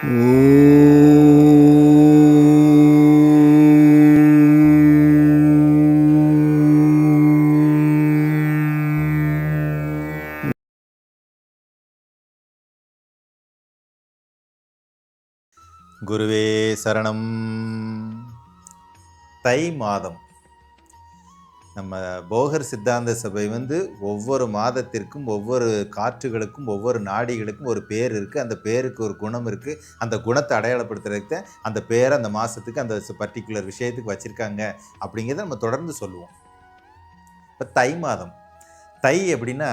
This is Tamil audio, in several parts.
குருவே சரணம் தை மாதம். நம்ம போகர் சித்தாந்த சபை வந்து ஒவ்வொரு மாதத்திற்கும் ஒவ்வொரு காற்றுகளுக்கும் ஒவ்வொரு நாடிகளுக்கும் ஒரு பேர் இருக்குது அந்த பேருக்கு ஒரு குணம் இருக்குது அந்த குணத்தை அடையாளப்படுத்துறதுக்கு தான் அந்த பேரை அந்த மாதத்துக்கு அந்த பர்டிகுலர் விஷயத்துக்கு வச்சுருக்காங்க அப்படிங்கிறத நம்ம தொடர்ந்து சொல்லுவோம். இப்போ தை மாதம். தை எப்படின்னா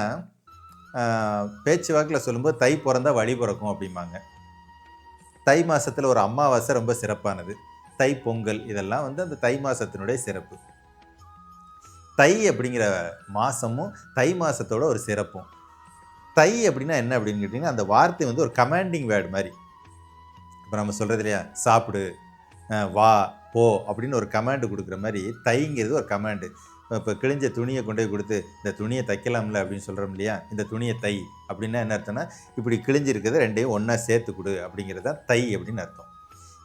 பேச்சு வாக்கில் சொல்லும்போது தை பிறந்தா வழி பிறக்கும் அப்படிம்பாங்க. தை மாதத்தில் ஒரு அமாவாசை ரொம்ப சிறப்பானது. தை பொங்கல் இதெல்லாம் வந்து அந்த தை மாதத்தினுடைய சிறப்பு. தை அப்படிங்கிற மாதமும் தை மாதத்தோட ஒரு சிறப்பும். தை அப்படின்னா என்ன அப்படின்னு கேட்டிங்கன்னா அந்த வார்த்தை வந்து ஒரு கமாண்டிங் வேர்டு மாதிரி. இப்போ நம்ம சொல்கிறது இல்லையா? சாப்பிடு வா போ அப்படின்னு ஒரு கமாண்டு கொடுக்குற மாதிரி தைங்கிறது ஒரு கமாண்டு இப்போ கிழிஞ்ச துணியை கொண்டு போய் கொடுத்து இந்த துணியை தைக்கலாம்ல அப்படின்னு சொல்கிறோம் இல்லையா? இந்த துணியை தை அப்படின்னா என்ன அர்த்தம்னா இப்படி கிழிஞ்சிருக்கிறத ரெண்டையும் ஒன்றா சேர்த்து கொடு அப்படிங்கிறது தான் தை அப்படின்னு அர்த்தம்.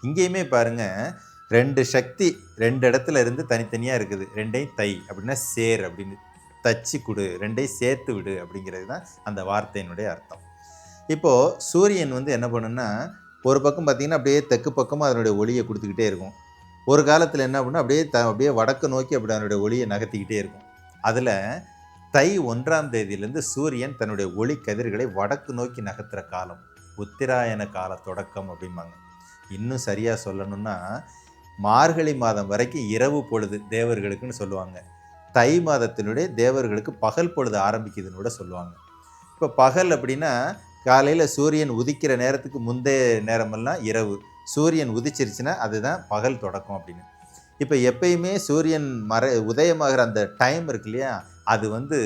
இங்கேயுமே பாருங்க ரெண்டு சக்தி ரெண்டு இடத்துல இருந்து தனித்தனியாக இருக்குது. ரெண்டையும் தை அப்படின்னா சேர் அப்படின்னு தச்சு கொடு. ரெண்டையும் சேர்த்து விடு அப்படிங்கிறது தான் அந்த வார்த்தையினுடைய அர்த்தம். இப்போது சூரியன் வந்து என்ன பண்ணுன்னா ஒரு பக்கம் பார்த்தீங்கன்னா அப்படியே தெற்கு பக்கமாக அதனுடைய ஒளியை கொடுத்துக்கிட்டே இருக்கும். ஒரு காலத்தில் என்ன பண்ணும் அப்படியே த அப்படியே வடக்கு நோக்கி அப்படி அதனுடைய ஒளியை நகர்த்திக்கிட்டே இருக்கும். அதில் தை ஒன்றாம் தேதியிலேருந்து சூரியன் தன்னுடைய ஒளி கதிர்களை வடக்கு நோக்கி நகர்த்துற காலம் உத்திராயண கால தொடக்கம் அப்படிம்பாங்க. இன்னும் சரியாக சொல்லணும்னா மார்கழி மாதம் வரைக்கும் இரவு பொழுது தேவர்களுக்குன்னு சொல்லுவாங்க. தை மாதத்தினுடைய தேவர்களுக்கு பகல் பொழுது ஆரம்பிக்குதுன்னு கூட சொல்லுவாங்க. இப்போ பகல் அப்படின்னா காலையில் சூரியன் உதிக்கிற நேரத்துக்கு முந்தைய நேரமெல்லாம் இரவு. சூரியன் உதிச்சிருச்சுன்னா அதுதான் பகல் தொடக்கம் அப்படின்னு. இப்போ எப்பயுமே சூரியன் மற உதயமாகிற அந்த டைம் இருக்கு இல்லையா? அது வந்து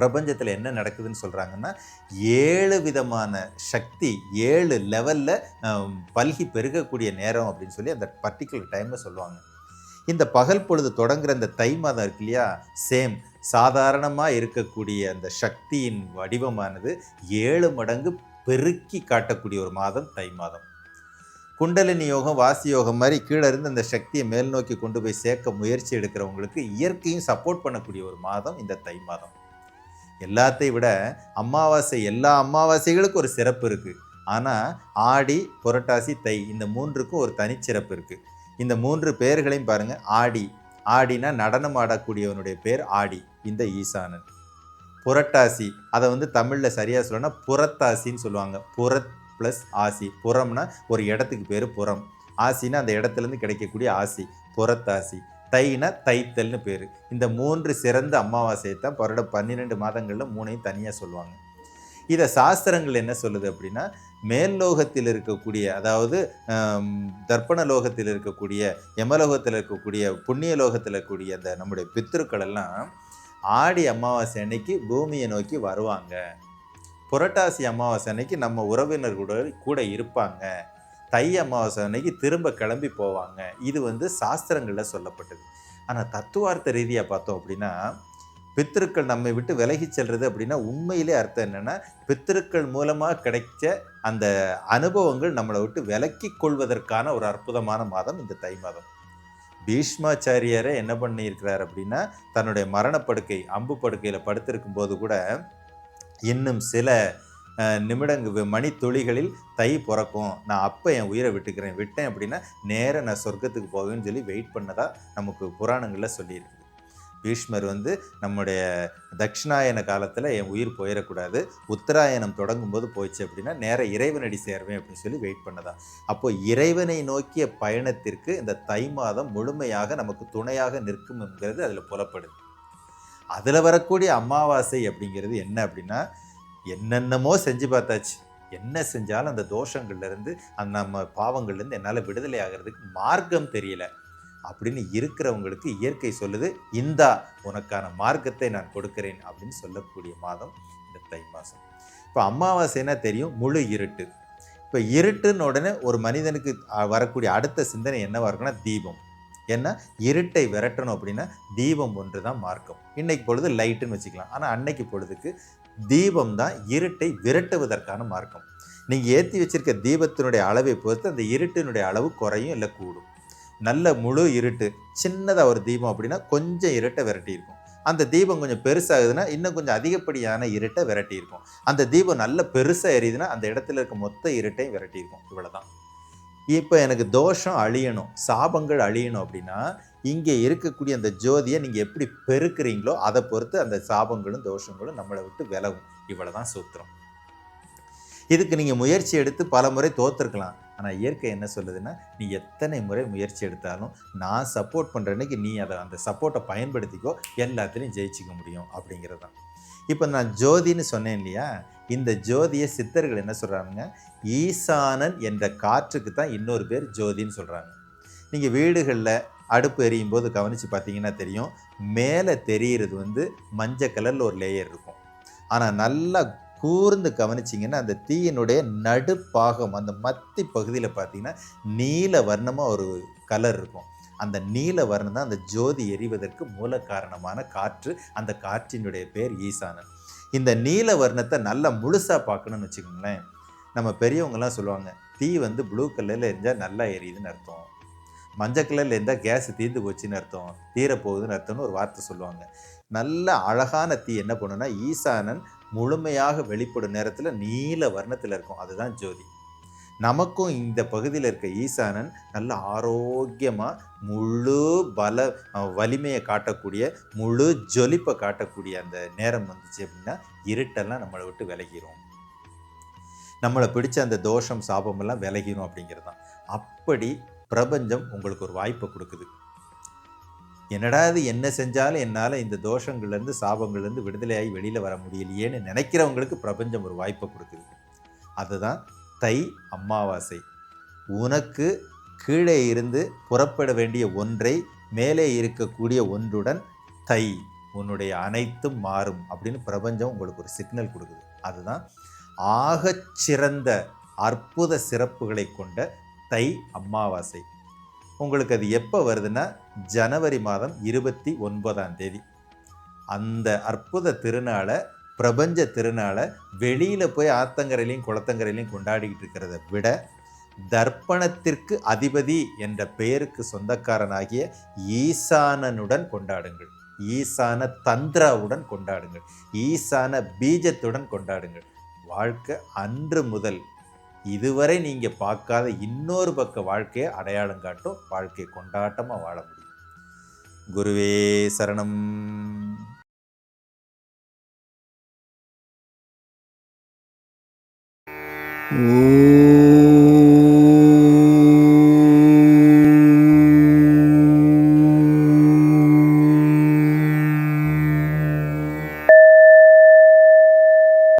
பிரபஞ்சத்தில் என்ன நடக்குதுன்னு சொல்கிறாங்கன்னா ஏழு விதமான சக்தி ஏழு லெவலில் பல்கி பெருகக்கூடிய நேரம் அப்படின்னு சொல்லி அந்த பர்டிகுலர் டைமில் சொல்லுவாங்க. இந்த பகல் பொழுது தொடங்குற இந்த தை மாதம் இருக்கு இல்லையா? சேம் சாதாரணமாக இருக்கக்கூடிய அந்த சக்தியின் வடிவமானது ஏழு மடங்கு பெருக்கி காட்டக்கூடிய ஒரு மாதம் தை மாதம். குண்டலினி யோகம் வாசி யோகம் மாதிரி கீழே இருந்து அந்த சக்தியை மேல் நோக்கி கொண்டு போய் சேர்க்க முயற்சி எடுக்கிறவங்களுக்கு இயற்கையும் சப்போர்ட் பண்ணக்கூடிய ஒரு மாதம் இந்த தை மாதம். எல்லாத்தையும் விட அமாவாசை எல்லா அமாவாசைகளுக்கும் ஒரு சிறப்பு இருக்குது ஆனால் ஆடி புரட்டாசி தை இந்த மூன்றுக்கும் ஒரு தனிச்சிறப்பு இருக்குது இந்த மூன்று பேர்களையும் பாருங்கள் ஆடி. ஆடினா நடனம் ஆடக்கூடியவனுடைய பேர் ஆடி இந்த ஈசானன். புரட்டாசி அதை வந்து தமிழில் சரியாக சொல்லணும்னா புறத்தாசின்னு சொல்லுவாங்க. புறத் ப்ளஸ் ஆசி. புறம்னா ஒரு இடத்துக்கு பேர் புறம். ஆசின்னா அந்த இடத்துலேருந்து கிடைக்கக்கூடிய ஆசி புறத்தாசி. தைனா தைத்தல்னு பேர். இந்த மூன்று சிறந்த அமாவாசையை தான் பரோட பன்னிரெண்டு மாதங்களில் மூணையும் தனியாக சொல்லுவாங்க. இதை சாஸ்திரங்கள் என்ன சொல்லுது அப்படின்னா மேல் லோகத்தில் இருக்கக்கூடிய அதாவது தர்ப்பண லோகத்தில் இருக்கக்கூடிய யமலோகத்தில் இருக்கக்கூடிய புண்ணிய லோகத்தில் இருக்கக்கூடிய அந்த நம்முடைய பித்திருக்கள் எல்லாம் ஆடி அமாவாசை அன்னைக்கு பூமியை நோக்கி வருவாங்க. புரட்டாசி அமாவாசை அன்னைக்கு நம்ம உறவினர்களோட கூட இருப்பாங்க. தை அமாவாசை அன்னைக்கு திரும்ப கிளம்பி போவாங்க. இது வந்து சாஸ்திரங்களில் சொல்லப்பட்டது. ஆனால் தத்துவார்த்த ரீதியாக பார்த்தோம் அப்படின்னா பித்திருக்கள் நம்மை விட்டு விலகி செல்றது அப்படின்னா உண்மையிலே அர்த்தம் என்னென்னா பித்திருக்கள் மூலமாக கிடைச்ச அந்த அனுபவங்கள் நம்மளை விட்டு விலக்கி கொள்வதற்கான ஒரு அற்புதமான மாதம் இந்த தை மாதம். பீஷ்மாச்சாரியாரே என்ன பண்ணியிருக்கிறார் அப்படின்னா தன்னுடைய மரணப்படுக்கை அம்பு படுக்கையில் படுத்திருக்கும் போது கூட இன்னும் சில நிமிடங்கு மணித்துளிகளில் தை பிறக்கும். நான் அப்போ என் உயிரை விட்டுக்கிறேன். விட்டேன் அப்படின்னா நேராக நான் சொர்க்கத்துக்கு போவேன்னு சொல்லி வெயிட் பண்ணதாக நமக்கு புராணங்களில் சொல்லியிருக்கு பீஷ்மர் வந்து நம்முடைய தட்சிணாயன காலத்தில் என் உயிர் போயிடக்கூடாது உத்தராயணம் தொடங்கும் போது போயிடுச்சு அப்படின்னா நேர இறைவனடி சேருவேன் அப்படின்னு சொல்லி வெயிட் பண்ணதா. அப்போ இறைவனை நோக்கிய பயணத்திற்கு இந்த தை மாதம் முழுமையாக நமக்கு துணையாக நிற்கும் என்கிறது அதில் புலப்படுது. அதில் வரக்கூடிய அமாவாசை அப்படிங்கிறது என்ன அப்படின்னா என்னென்னமோ செஞ்சு பார்த்தாச்சு. என்ன செஞ்சாலும் அந்த தோஷங்கள்லேருந்து அந்த நம்ம பாவங்கள்லேருந்து என்னால் விடுதலை ஆகிறதுக்கு மார்க்கம் தெரியல. அப்படின்னு இருக்கிறவங்களுக்கு இயற்கை சொல்லுது இந்தா உனக்கான மார்க்கத்தை நான் கொடுக்கிறேன் அப்படின்னு சொல்லக்கூடிய மாதம் இந்த தை மாதம். இப்போ அமாவாசைன்னா தெரியும்? முழு இருட்டு. இப்போ இருட்டுன்னு உடனே ஒரு மனிதனுக்கு வரக்கூடிய அடுத்த சிந்தனை என்னவாக இருக்குன்னா தீபம். ஏன்னா இருட்டை விரட்டணும் அப்படின்னா தீபம் ஒன்று தான் மார்க்கம். இன்னைக்கு பொழுது லைட்டுன்னு வச்சுக்கலாம். ஆனால் அன்னைக்கு பொழுதுக்கு தீபம் தான் இருட்டை விரட்டுவதற்கான மார்க்கம். நீங்கள் ஏற்றி வச்சிருக்க தீபத்தினுடைய அளவை பொறுத்து அந்த இருட்டினுடைய அளவு குறையும் இல்லை கூடும். நல்ல முழு இருட்டு சின்னதாக ஒரு தீபம் அப்படின்னா கொஞ்சம் இருட்டை விரட்டியிருக்கும். அந்த தீபம் கொஞ்சம் பெருசாகுதுன்னா இன்னும் கொஞ்சம் அதிகப்படியான இருட்டை விரட்டியிருக்கும். அந்த தீபம் நல்ல பெருசாக எரியுதுன்னா அந்த இடத்துல இருக்க மொத்த இருட்டையும் விரட்டியிருக்கும். இவ்வளோதான் இப்போ எனக்கு தோஷம் அழியணும் சாபங்கள் அழியணும் அப்படின்னா இங்கே இருக்கக்கூடிய அந்த ஜோதியை நீங்கள் எப்படி பெருக்கிறீங்களோ அதை பொறுத்து அந்த சாபங்களும் தோஷங்களும் நம்மளை விட்டு விலகும். இவ்வளவுதான் சூத்திரம். இதுக்கு நீங்கள் முயற்சி எடுத்து பல முறை தோத்துருக்கலாம். ஆனால் இயற்கை என்ன சொல்லுதுன்னா நீ எத்தனை முறை முயற்சி எடுத்தாலும் நான் சப்போர்ட் பண்ணுற அன்னைக்கு நீ அதை அந்த சப்போர்ட்டை பயன்படுத்திக்கோ எல்லாத்துலேயும் ஜெயிச்சிக்க முடியும். அப்படிங்கிறது தான். இப்போ நான் ஜோதின்னு சொன்னேன் இல்லையா? இந்த ஜோதியை சித்தர்கள் என்ன சொல்கிறாங்க ஈசானன் என்ற காற்றுக்கு தான் இன்னொரு பேர் ஜோதின்னு சொல்கிறாங்க நீங்கள் வீடுகளில் அடுப்பு எரியும் போது கவனித்து பார்த்தீங்கன்னா தெரியும். மேலே தெரிகிறது வந்து மஞ்சள் கலரில் ஒரு லேயர் இருக்கும். ஆனால் நல்லா கூர்ந்து கவனிச்சிங்கன்னா அந்த தீயினுடைய நடுப்பாகம் அந்த மத்தி பகுதியில் பார்த்தீங்கன்னா நீல வர்ணமாக ஒரு கலர் இருக்கும். அந்த நீல வர்ணம் தான் அந்த ஜோதி எரிவதற்கு மூல காரணமான காற்று. அந்த காற்றினுடைய பேர் ஈசானன். இந்த நீல வர்ணத்தை நல்லா முழுசாக பார்க்கணும்னு வச்சுக்கோங்களேன். நம்ம பெரியவங்கலாம் சொல்லுவாங்க தீ வந்து ப்ளூ கலரில் எரிஞ்சால் நல்லா எரியுதுன்னு அர்த்தம். மஞ்சள் கலரில் இருந்தால் கேஸ் தீர்ந்து போச்சுன்னு அர்த்தம். தீரப்போகுதுன்னு அர்த்தம்னு ஒரு வார்த்தை சொல்லுவாங்க. நல்ல அழகான தீ என்ன பண்ணுன்னா ஈசானன் முழுமையாக வெளிப்படும் நேரத்தில் நீல வர்ணத்தில் இருக்கும். அதுதான் ஜோதி. நமக்கும் இந்த பகுதியில் இருக்க ஈசானன் நல்ல ஆரோக்கியமாக முழு பல வலிமையை காட்டக்கூடிய முழு ஜொலிப்பை காட்டக்கூடிய அந்த நேரம் வந்துச்சு அப்படின்னா இருட்டெல்லாம் நம்மளை விட்டு விலகிரும். நம்மளை பிடிச்ச அந்த தோஷம் சாபமெல்லாம் விலகிடும் அப்படிங்கிறது தான் அப்படி பிரபஞ்சம் உங்களுக்கு ஒரு வாய்ப்பை கொடுக்குது. என்னடா இது என்ன செஞ்சாலும் என்னால் இந்த தோஷங்கள்லேருந்து சாபங்கள்லேருந்து விடுதலையாகி வெளியில் வர முடியலையேன்னு நினைக்கிறவங்களுக்கு பிரபஞ்சம் ஒரு வாய்ப்பை கொடுக்குது. அதுதான் தை அமாவாசை. உனக்கு கீழே இருந்து புறப்பட வேண்டிய ஒன்றை மேலே இருக்கக்கூடிய ஒன்றுடன் தை. உன்னுடைய அனைத்தும் மாறும் அப்படின்னு பிரபஞ்சம் உங்களுக்கு ஒரு சிக்னல் கொடுக்குது. அதுதான் ஆகச் சிறந்த அற்புத சிறப்புகளை கொண்ட தை அமாவாசை. உங்களுக்கு அது எப்போ வருதுன்னா ஜனவரி மாதம் இருபத்தி ஒன்பதாம் தேதி. அந்த அற்புத திருநாளை பிரபஞ்ச திருநாளை வெளியில் போய் ஆத்தங்கரையிலையும் குளத்தங்கரையிலையும் கொண்டாடிக்கிட்டு இருக்கிறத விட தர்ப்பணத்திற்கு அதிபதி என்ற பெயருக்கு சொந்தக்காரனாகிய ஈசானனுடன் கொண்டாடுங்கள். ஈசான தந்திராவுடன் கொண்டாடுங்கள். ஈசான பீஜத்துடன் கொண்டாடுங்கள். வாழ்க்கை அன்று முதல் இதுவரை நீங்கள் பார்க்காத இன்னொரு பக்க வாழ்க்கையை அடையாளம் காட்டும் வாழ்க்கை கொண்டாட்டமாக வாழ முடியும். குருவே சரணம். Ooh.